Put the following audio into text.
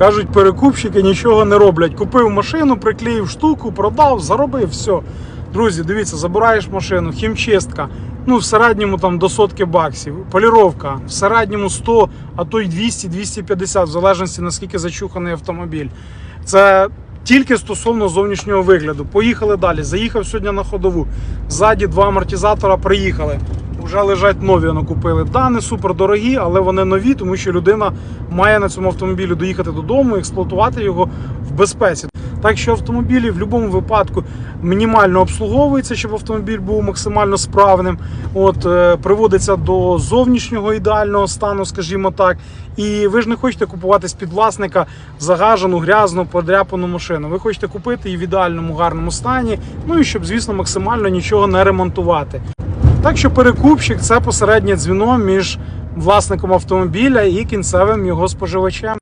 Кажуть, перекупщики нічого не роблять. Купив машину, приклеїв штуку, продав, заробив, все. Друзі, дивіться, забираєш машину, хімчистка. Ну, в середньому там до сотки баксів, поліровка, в середньому 100, а то й 200-250, в залежності наскільки зачуханий автомобіль. Це тільки стосовно зовнішнього вигляду. Поїхали далі. Заїхав сьогодні на ходову. Ззаді два амортизатора приїхали. Вже лежать нові, воно купили. Да, не супер дорогі, але вони нові, тому що людина має на цьому автомобілі доїхати додому, і експлуатувати його в безпеці. Так що автомобілі в будь-якому випадку мінімально обслуговуються, щоб автомобіль був максимально справним. От е, приводиться до зовнішнього ідеального стану, скажімо так. І ви ж не хочете купувати з під власника загажену, грязну, подряпану машину. Ви хочете купити її в ідеальному гарному стані. Ну і щоб, звісно, максимально нічого не ремонтувати. Так що перекупщик це посереднє дзвіно між власником автомобіля і кінцевим його споживачем.